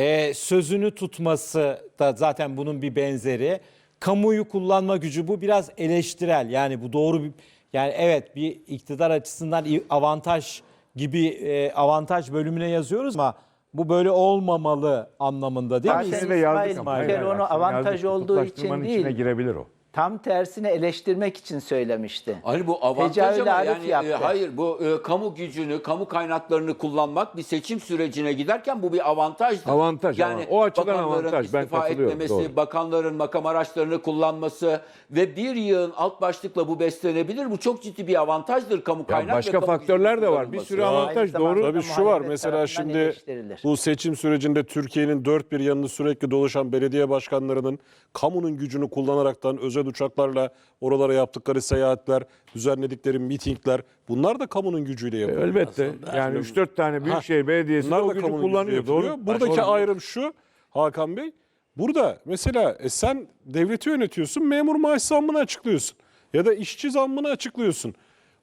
e, sözünü tutması da zaten bunun bir benzeri. Kamuyu kullanma gücü bu biraz eleştirel. Yani bu doğru bir yani evet bir iktidar açısından avantaj gibi e, avantaj bölümüne yazıyoruz ama bu böyle olmamalı anlamında değil mi? Zaten Seni de yazdık İsmail ama. Aynen, onu avantaj yazdık. olduğu için değil. içine girebilir o. Tam tersine eleştirmek için söylemişti. Hani bu avantaj ama Arif yani yaptı. e, hayır bu e, kamu gücünü, kamu kaynaklarını kullanmak bir seçim sürecine giderken bu bir avantajdır. Avantaj, Yani avantaj. O açıdan bakanların avantaj. Ben istifa katılıyorum, etmemesi, doğru. bakanların makam araçlarını kullanması ve bir yığın alt başlıkla bu beslenebilir. Bu çok ciddi bir avantajdır kamu kaynak ve başka kamu faktörler gücünün de var. Bir kullanılması. sürü Aynı avantaj zamanda doğru. Tabii şu var muhalefet mesela tarafından şimdi eleştirilir. bu seçim sürecinde Türkiye'nin dört bir yanını sürekli dolaşan belediye başkanlarının kamunun gücünü kullanaraktan özel uçaklarla oralara yaptıkları seyahatler, düzenledikleri mitingler bunlar da kamunun gücüyle yapılıyor. Elbette. Yani 3-4 tane büyükşehir belediyesi Bunlar o da gücü kamunun gücüyle kullanıyor. Doğru. Buradaki Doğru. ayrım şu Hakan Bey. Burada mesela e, sen devleti yönetiyorsun, memur maaş zammını açıklıyorsun. Ya da işçi zammını açıklıyorsun.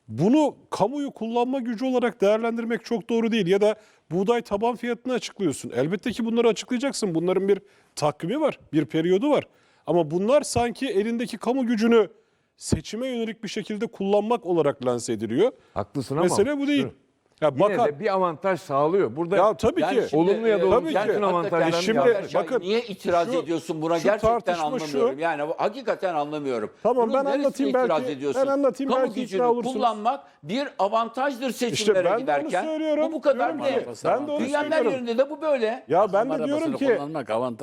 Bunu kamuyu kullanma gücü olarak değerlendirmek çok doğru değil. Ya da buğday taban fiyatını açıklıyorsun. Elbette ki bunları açıklayacaksın. Bunların bir takvimi var, bir periyodu var. Ama bunlar sanki elindeki kamu gücünü seçime yönelik bir şekilde kullanmak olarak lanse ediliyor. Haklısın ama. Mesele bu değil. Dur. Ya Yine de bir avantaj sağlıyor. Burada ya tabii Yani ki. şimdi, Olumlu ya da e, olumsuz yani bütün avantajlarını Şimdi Şahin, bakın, niye itiraz şu- ediyorsun buna şu gerçekten tartışma anlamıyorum. şu. Yani hakikaten anlamıyorum. Tamam, Bunun ben neresine anlatayım itiraz belki. ediyorsun? Ben anlatayım, Kamu belki gücünü ikna olursunuz. kullanmak bir avantajdır İşte seçimlere ben de onu giderken. söylüyorum. Bu bu kadar Diyorum ki, ben de onu Dünyanın her söylüyorum. yerinde de bu böyle. Ya ben de diyorum ki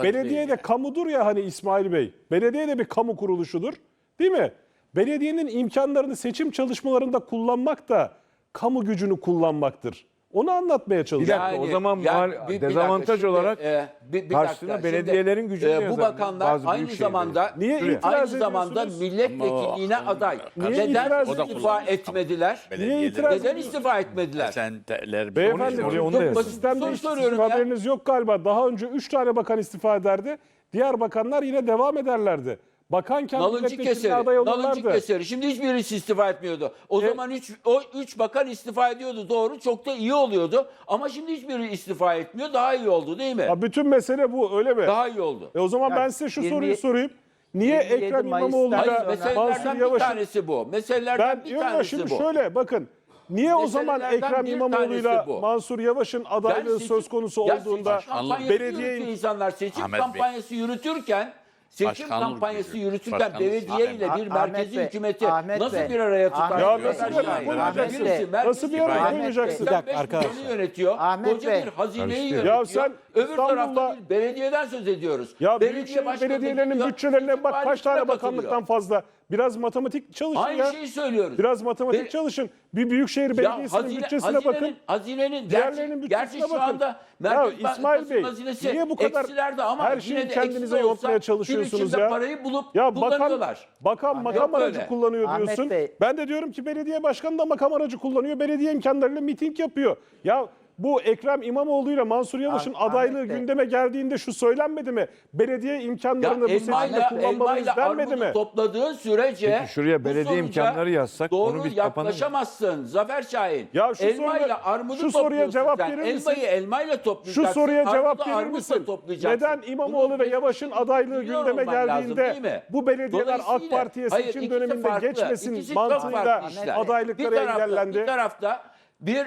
belediye de kamudur ya hani İsmail Bey. Belediye de bir kamu kuruluşudur. Değil mi? Belediyenin imkanlarını seçim çalışmalarında kullanmak da kamu gücünü kullanmaktır. Onu anlatmaya Bir çalışıyorum. dakika, o zaman muhal- bir- bir dezavantaj dakika, şimdi, olarak e, bir- bir karşısına dakika, belediyelerin gücünü e, Bu yazabilir bakanlar bazı aynı büyük zamanda Niye Şuraya. itiraz aynı zamanda ediyorsunuz? milletvekilliğine aday. Niye Neden itiraz istifa ediyorsunuz? etmediler? Niye itiraz Neden ediyorsunuz? istifa etmediler? Senteler Beyefendi Oraya onu çok da yazın. basit sistemde Soru hiç soruyorum sizin ya. haberiniz yok galiba. Daha önce 3 tane bakan istifa ederdi. Diğer bakanlar yine devam ederlerdi. Bakanken Nalıncı keseri, aday nalıncı olurlardı. keseri. Şimdi hiçbirisi istifa etmiyordu. O E- zaman üç, o üç bakan istifa ediyordu doğru. Çok da iyi oluyordu. Ama şimdi hiçbiri istifa etmiyor. Daha iyi oldu değil mi? Ya bütün mesele bu öyle mi? Daha iyi oldu. E o zaman Ya ben size şu 20 soruyu sorayım. Niye 27 Ekrem Hayır, Mansur meselelerden bir Yavaş'ın tanesi bu. Meselelerden ben bir diyorum ya tanesi şimdi bu. şöyle bakın. Niye o zaman Ekrem İmamoğlu'yla tanesi. Mansur Yavaş'ın adaylığı Yani seçim- söz konusu Ya olduğunda belediye insanlar seçim Ahmet Bey. kampanyası yürütürken seçim Başkanlık kampanyası gücü. yürütürken Başkanlık belediye ile bir Ahmet merkezi Bey, hükümeti Ahmet nasıl Bey, bir araya tutar? Ahmet Ya Bey, nasıl bir araya merkezi Nasıl bir araya? Bir dakika 85 arkadaşlar. milyonu yönetiyor. Ahmet Koca Bey. bir hazineyi Karıştırıyor. yönetiyor. Ya sen Öbür İstanbul'da- tarafta bir belediyeden söz ediyoruz. Ya Belediye büyükşehir başkanı belediyelerinin gidiyor, bütçelerine bak kaç tane bakanlıktan fazla. Biraz matematik çalışın Aynı ya. şeyi söylüyoruz. Biraz matematik Be- çalışın. Bir büyükşehir Ya belediyesinin hazine, bütçesine hazinenin, bakın. Hazinenin Diğerlerinin gerçi, gerçi bütçesine şu bakın. anda Ya Merkez İsmail Bankası'nın Bey, hazinesi niye bu kadar eksilerde ama her yine şeyi de kendinize eksi de olsa yontmaya çalışıyorsunuz gün içinde ya? parayı bulup Ya bakan, kullanıyorlar. bakan makam yok aracı öyle. kullanıyor Ahmet diyorsun. Bey. Ben de diyorum ki belediye başkanı da makam aracı kullanıyor. Belediye imkanlarıyla miting yapıyor. Ya bu Ekrem İmamoğlu ile Mansur Yavaş'ın adaylığı gündeme geldiğinde şu söylenmedi mi? Belediye Ya imkanlarını bu seçimde kullanmalıyız denmedi mi? topladığın sürece Peki şuraya belediye imkanları yazsak, doğru onu biz kapanır yaklaşamazsın Zafer Şahin. Ya şu elmayla soruya- armudu şu soruya cevap sen. verir misin? Elmayı elmayla toplayacaksın. Şu soruya cevap verir misin? Neden İmamoğlu ve Yavaş'ın adaylığı gündeme geldiğinde bu belediyeler AK Parti'ye seçim döneminde farklı. geçmesin mantığıyla adaylıkları bir tarafta, engellendi? Bir tarafta bir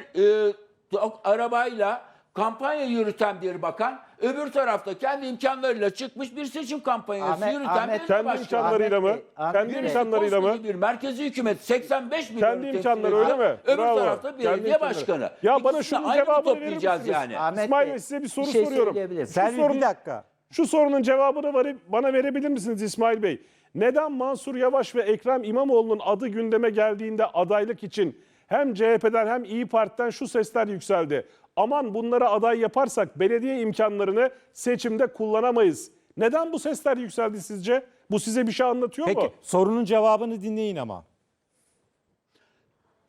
e, arabayla kampanya yürüten bir bakan, öbür tarafta kendi imkanlarıyla çıkmış bir seçim kampanyası Ahmet- yürüten Ahmet- bir Kendi başkan. imkanlarıyla mı? Ahmet Bey, Ahmet Kendi Bey. İmkanlarıyla mı? koskoca Bir merkezi hükümet 85 milyon Kendi temsil imkanları ediyor. öyle mi? Öbür Bravo. tarafta Kendi belediye imkanları. başkanı. Ya bana İkisini şunun cevabını verir toplayacağız misiniz? yani. Ahmet İsmail Bey, Bey size bir soru bir şey soruyorum. söyleyebilirim. Şu bir sorunun- dakika. Şu sorunun cevabını var- bana verebilir misiniz İsmail Bey? Neden Mansur Yavaş ve Ekrem İmamoğlu'nun adı gündeme geldiğinde adaylık için hem CHP'den hem İyi Parti'den şu sesler yükseldi. Aman bunlara aday yaparsak belediye imkanlarını seçimde kullanamayız. Neden bu sesler yükseldi sizce? Bu size bir şey anlatıyor mu? Peki sorunun cevabını dinleyin ama.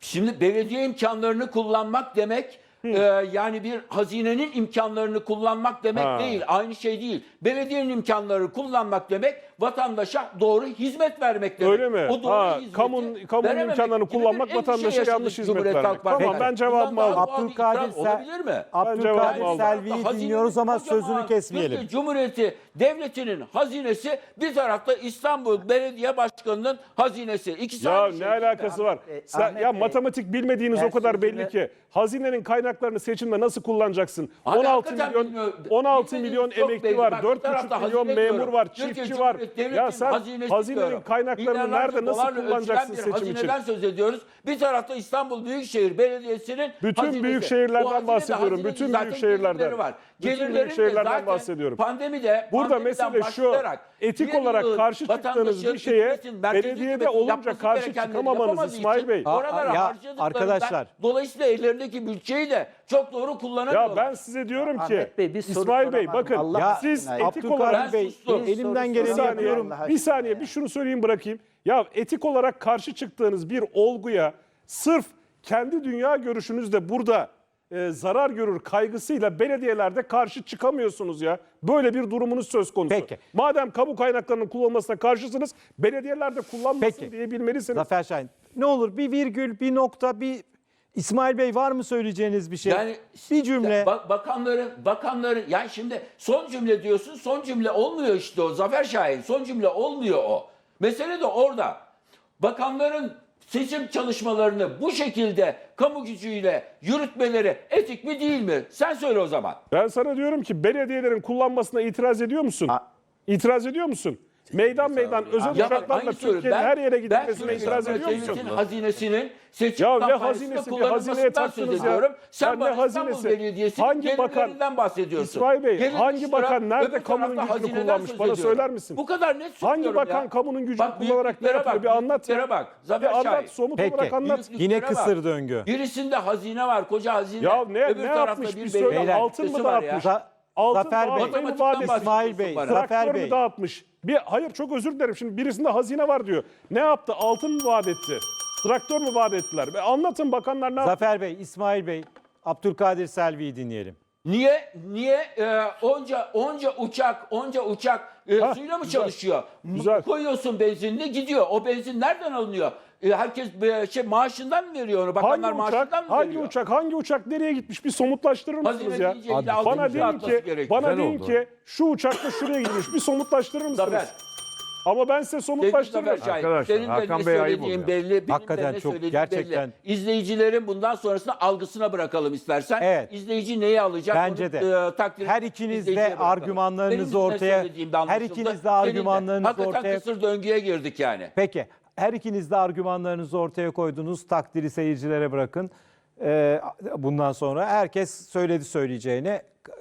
Şimdi belediye imkanlarını kullanmak demek e, yani bir hazinenin imkanlarını kullanmak demek Ha. değil. Aynı şey değil. Belediyenin imkanları kullanmak demek vatandaşa doğru hizmet vermek demek. Öyle mi? O doğru Ha, hizmeti kamunun- kamunun verememek imkanlarını kullanmak vatandaşa yanlış hizmet vermek. Halk. Tamam, ben cevabımı aldım. Abdülkadir Sel- olabilir mi? Abdülkadir. Selvi'yi dinliyoruz ama sözünü kesmeyelim. Türkiye Cumhuriyeti Devleti'nin hazinesi bir tarafta İstanbul Belediye Başkanı'nın hazinesi. İkisi Ya ne şey alakası var? Bey, Sen, Ahmet ya matematik bilmediğiniz o kadar belli ki. Hazinenin kaynaklarını seçimde nasıl kullanacaksın? Abi 16 hakikaten milyon bilmiyor- 16 bilmediğiniz milyon çok emekli belli. var. Bak, bir 4,5 tarafta milyon hazine memur diyorum. var, Türkiye çiftçi var. Cumhuriyeti Devleti'nin Ya sen hazinesi hazinenin diyorum. kaynaklarını Milyarlarca nerede nasıl dolarla kullanacaksın ölçülen bir seçim için? hazineden söz ediyoruz. Bir tarafta İstanbul Büyükşehir Belediyesi'nin Bütün hazinesi. büyük şehirlerden bahsediyorum. Bütün zaten büyük şehirlerden. var. Bütün zaten bahsediyorum. Pandemide, Burada mesele şu, etik olarak karşı çıktığınız bir şeye belediyede olunca karşı çıkamamanız İsmail Bey. Oralara arkadaşlar. dolayısıyla ellerindeki bütçeyi de çok doğru kullanamıyorlar. Ya ben size diyorum ki Ahmet Bey, bir soru İsmail Bey bakın Allah Ya siz aşkına. etik olarak Bey elimden geleni yapıyorum. Allah bir saniye bir şunu söyleyeyim bırakayım. Ya etik olarak karşı çıktığınız bir olguya sırf kendi dünya görüşünüzde burada e, zarar görür kaygısıyla belediyelerde karşı çıkamıyorsunuz ya. Böyle bir durumunuz söz konusu. Peki. Madem kamu kaynaklarının kullanılmasına karşısınız, belediyelerde kullanmasın Peki. diye bilmelisiniz. Zafer Şahin ne olur bir virgül, bir nokta, bir İsmail Bey var mı söyleyeceğiniz bir şey? Yani bir cümle. Bak, bakanların bakanların yani şimdi son cümle diyorsun son cümle olmuyor işte o Zafer Şahin son cümle olmuyor o. Mesele de orada. Bakanların seçim çalışmalarını bu şekilde kamu gücüyle yürütmeleri etik mi değil mi? Sen söyle o zaman. Ben sana diyorum ki belediyelerin kullanmasına itiraz ediyor musun? A- İtiraz ediyor musun? Meydan meydan özel Ya bak, uçaklarla aynı soru. Türkiye'nin her yere gidilmesine Türkiye itiraz ediyor musun? Hazinesinin seçim Ya ne kampanyasında hazinesi bir kullanılmasından hazineye taktınız ya. ediyorum. Sen Ya ne bana İstanbul hazinesi? Belediyesi'nin Hangi bakan- gelirlerinden bahsediyorsun. İsmail Bey, Gelir hangi üç bakan nerede öbür kamunun tarafta gücünü hazineden kullanmış? söz Bana ediyorum. söyler misin? Bu kadar net Hangi söylüyorum bakan ya. kamunun gücünü Bak, kullanarak ne büyüklüklere yapıyor? bak, Bir anlat ya. büyüklüklere bak. Bir Şahin. anlat somut Peki. olarak anlat. Büyüklüklere Yine bak. kısır döngü. Birisinde hazine var, koca hazine. Ya ne, Öbür ne tarafta yapmış bir söyle altın mı dağıtmış? Za- Altın Zafer Bey, Matematikten etmiş? İsmail Bey. Zafer Bey. dağıtmış? Bir, hayır çok özür dilerim. Şimdi birisinde hazine var diyor. Ne yaptı? Altın mı vaat etti? Traktör mü vaat ettiler? Be anlatın bakanlar ne yaptı? Zafer Bey, İsmail Bey, Abdülkadir Selvi'yi dinleyelim. Niye niye e, onca onca uçak onca uçak e, Ha, suyla mı güzel. çalışıyor? Güzel. Koyuyorsun benzinini gidiyor. O benzin nereden alınıyor? E, herkes e, şey maaşından mı veriyor onu? Bakanlar Hangi uçak, maaşından mı hangi veriyor? uçak, hangi uçak nereye gitmiş? Bir somutlaştırır mısınız Hazine ya? illa Bana altın deyin atması ki, gerekiyor. bana Güzel deyin oldu. ki şu uçakla şuraya gitmiş. Bir somutlaştırır mısınız? Zafer. Ama ben size. Zafer Şahin, Arkadaşlar, senin de Hakan ne Bey ayıp söylediğin oluyor. belli, benim Hakikaten de ne çok, söylediğim gerçekten. belli. İzleyicilerin bundan sonrasında algısına bırakalım istersen. Evet. İzleyici neyi alacak? Bence onu, de. e, takdir Her ikiniz de izleyiciye bırakalım. argümanlarınızı Benim de ne ortaya- söylediğim de her anlaşıldı. ikiniz de Senin argümanlarınızı Hakikaten ortaya- kısır döngüye girdik yani. Peki, her ikiniz de argümanlarınızı ortaya koydunuz. Takdiri seyircilere bırakın. Ee, bundan sonra herkes söyledi söyleyeceğini.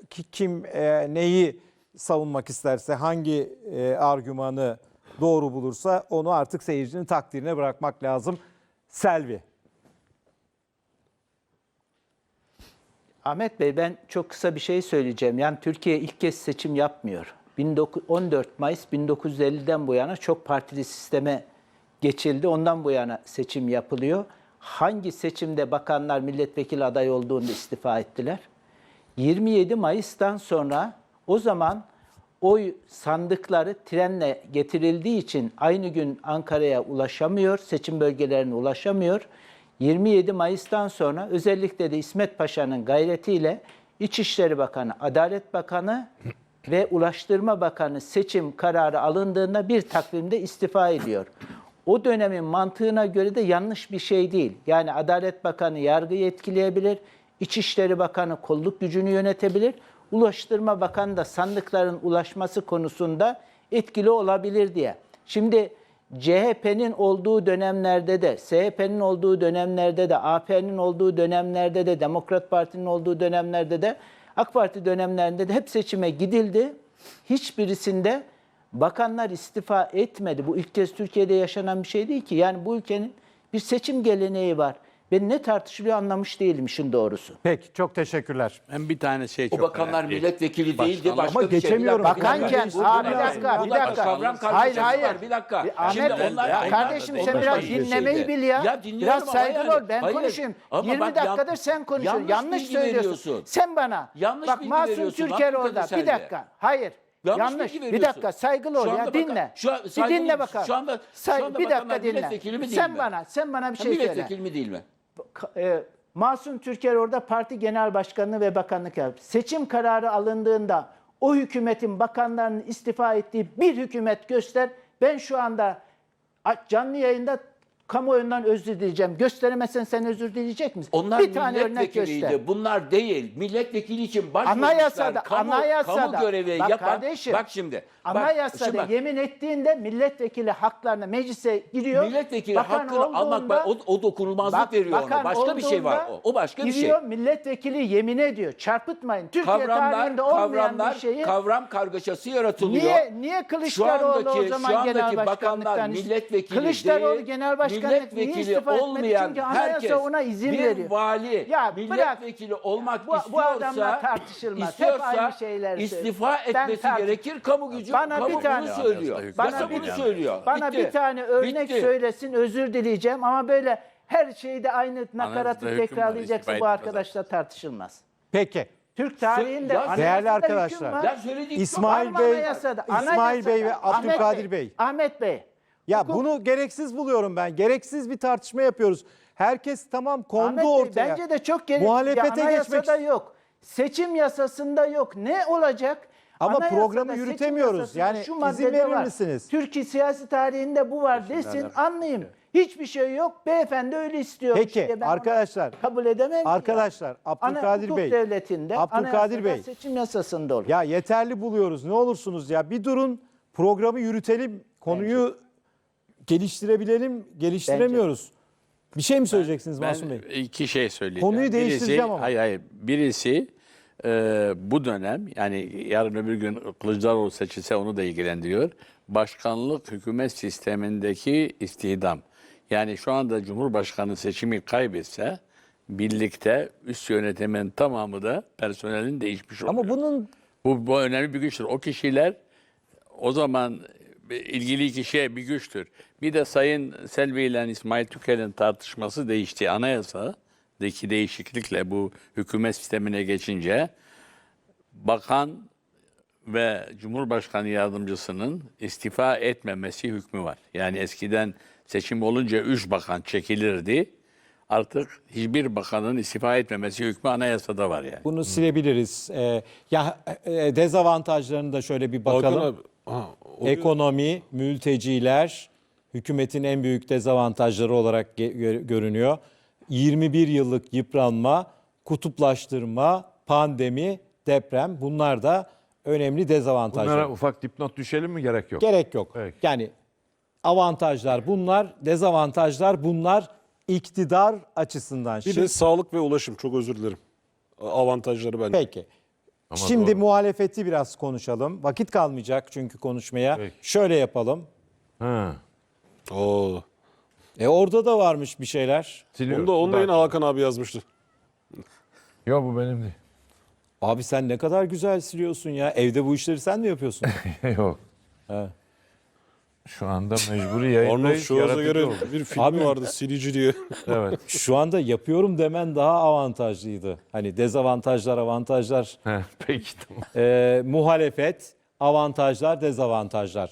Ki- Kim e, neyi savunmak isterse, hangi e, argümanı doğru bulursa onu artık seyircinin takdirine bırakmak lazım. Selvi. Ahmet Bey ben çok kısa bir şey söyleyeceğim. Yani Türkiye ilk kez seçim yapmıyor. 19 14 Mayıs 1950'den bu yana çok partili sisteme geçildi. Ondan bu yana seçim yapılıyor. Hangi seçimde bakanlar milletvekili adayı olduğunda istifa ettiler? 27 Mayıs'tan sonra o zaman oy sandıkları trenle getirildiği için aynı gün Ankara'ya ulaşamıyor, seçim bölgelerine ulaşamıyor. 27 Mayıs'tan sonra özellikle de İsmet Paşa'nın gayretiyle İçişleri Bakanı, Adalet Bakanı ve Ulaştırma Bakanı seçim kararı alındığında bir takvimde istifa ediyor. O dönemin mantığına göre de yanlış bir şey değil. Yani Adalet Bakanı yargıyı etkileyebilir, İçişleri Bakanı kolluk gücünü yönetebilir, Ulaştırma Bakanı da sandıkların ulaşması konusunda etkili olabilir diye. Şimdi CHP'nin olduğu dönemlerde de, SHP'nin olduğu dönemlerde de, AP'nin olduğu dönemlerde de, Demokrat Parti'nin olduğu dönemlerde de, AK Parti dönemlerinde de hep seçime gidildi. Hiçbirisinde bakanlar istifa etmedi. Bu ilk kez Türkiye'de yaşanan bir şey değil ki. Yani bu ülkenin bir seçim geleneği var. Ben ne tartışılıyor anlamış değilim işin doğrusu. Peki çok teşekkürler. Ben bir tane şey O çok bakanlar önemli. milletvekili değildi. Başkanlar- Başka Ama bir şey. geçemiyorum. Bir dakika, bir dakika. Bakanken, Bu- aa, bir dakika, bir da dakika. Kavram Hayır, hayır. var. Bir dakika. Bir Ahmet, Şimdi onlar- ya onlar- kardeşim sen onlar biraz dinlemeyi bil ya. Ya dinliyorum biraz ama saygılı yani- ol. Ben Hayır. konuşayım. Ama 20 bak, dakikadır sen konuşuyorsun. yanlış Yanlış, bilgi söylüyorsun. veriyorsun. Sen bana. Yanlış bak bilgi Masum veriyorsun. Türker Hakikaten orada. sen Bir de. dakika. Hayır. Yanlış Yanlış. bilgi Bir veriyorsun. dakika saygılı ol Şu ya anda dinle. bakan- şu an- bir dinle bakalım. Şu anda- Say- şu anda bir dakika bakanlar dinle. milletvekili mi değil sen mi? bana sen bana bir şey söyle. Milletvekili mi değil mi? E, Masum Türker orada parti genel başkanlığı ve bakanlık yaptı. Seçim kararı alındığında o hükümetin bakanlarının istifa ettiği bir hükümet göster. Ben şu anda canlı yayında kamuoyundan özür dileyeceğim. Gösteremezsen sen özür dileyecek misin? Onlar bir tane örnek göster. Bunlar değil. Milletvekili için başvurmuşlar. Anayasada- kamu, anayasada- kamu görevi Bak yapan. kardeşim, bak şimdi. bak, Anayasada şimdi bak, yemin ettiğinde milletvekili haklarına meclise giriyor. milletvekili Bakan hakkını almak olduğunda- o, o dokunulmazlık Bak, veriyor ona. Başka bir şey var. O, o başka bir şey. Giriyor milletvekili yemin ediyor. Çarpıtmayın. Türkiye Kavramlar, tarihinde olmayan kavramlar, bir şeyi kavram kargaşası yaratılıyor. Niye niye Kılıçdaroğlu şu andaki, o zaman şu andaki genel bakanlar milletvekili Kılıçdaroğlu değil, genel niye milletvekili olmayan Çünkü herkes ona izin bir veriyor. vali Ya bırak. milletvekili olmak Bu- bu istiyorsa adamlar tartışılmaz. Hep istiyorsa aynı şeyleri istifa. Ben etmesi tartış- gerekir. Kamu gücü Bana kamu bir tane- bunu söylüyor. Bana Yasa bir- bunu söylüyor. Bana Bitti. bir tane örnek Bitti. söylesin özür dileyeceğim ama böyle her şeyde aynı nakaratı tekrarlayacaksa bu etmez arkadaşlar tartışılmaz. Peki. Türk tarihinde Ya değerli arkadaşlar. Ya İsmail Bey? İsmail. Bey ve Ahmet Abdülkadir Bey. Ahmet Bey. Ya Hukuk- bunu gereksiz buluyorum ben. Gereksiz bir tartışma yapıyoruz. Herkes tamam kondu Ahmet Bey, ortaya. bence de çok gereksiz. Muhalefete Ya anayasada geçmek yok. Seçim yasasında yok. Ne olacak? Ama Anayasada, programı seçim yürütemiyoruz. yasasında Yani şu izin maddede verir var. misiniz? Türkiye siyasi tarihinde bu var desin anlayayım. Hiçbir şey yok. Beyefendi öyle istiyor. Peki diye ben onu arkadaşlar. kabul edemem. ki ya. Arkadaşlar Ana Abdülkadir hukuk Bey. devletinde Abdülkadir anayasada Bey. seçim yasasında olur. Ya yeterli buluyoruz. Ne olursunuz ya. Bir durun. Programı yürütelim. Konuyu geliştirebilelim. Geliştiremiyoruz. Bir şey mi söyleyeceksiniz Masum Bey? Ben iki şey söyleyeceğim. Konuyu değiştireceğim birisi, ama. Hayır hayır. Birisi e, bu dönem yani yarın öbür gün Kılıçdaroğlu seçilse onu da ilgilendiriyor. Başkanlık hükümet sistemindeki istihdam. Yani şu anda Cumhurbaşkanı seçimi kaybetse birlikte üst yönetimin tamamı da personelin değişmiş oluyor. Ama bunun Bu, bu önemli bir güçtür. O kişiler o zaman ilgili kişiye bir güçtür. Bir de Sayın Selvi ile İsmail Tükel'in tartışması değişti. Anayasadaki değişiklikle bu hükümet sistemine geçince bakan ve Cumhurbaşkanı yardımcısının istifa etmemesi hükmü var. Yani eskiden seçim olunca üç bakan çekilirdi. Artık hiçbir bakanın istifa etmemesi hükmü anayasada var yani. bunu silebiliriz. Ee, ya e, dezavantajlarını da şöyle bir bakalım. abi. Ha, o- Ekonomi, mülteciler hükümetin en büyük dezavantajları olarak görünüyor. 21 yıllık yıpranma, kutuplaştırma, pandemi, deprem bunlar da önemli dezavantajlar. Bunlara ufak dipnot düşelim mi gerek yok. Gerek yok. Peki. Yani avantajlar bunlar, dezavantajlar bunlar iktidar açısından. Bir Şimdi- de sağlık ve ulaşım çok özür dilerim. Avantajları bence. Peki. Şimdi muhalefeti biraz konuşalım. Vakit kalmayacak çünkü konuşmaya. Peki. Şöyle yapalım. Ha. Oo. E orada da varmış bir şeyler. Siliyoruz. Onu da, onu da yine Hakan abi yazmıştı. Yok bu benim değil. Abi sen ne kadar güzel siliyorsun ya. Evde bu işleri sen mi yapıyorsun? Yok. He. Şu anda mecburi Arnold yayındayız. Schwarzenegger'in yaratıcı oldu. bir filmi Abi- vardı Silici diye. Evet. Şu anda yapıyorum demen daha avantajlıydı. Hani dezavantajlar, avantajlar, He, Peki tamam. e, muhalefet, avantajlar, dezavantajlar.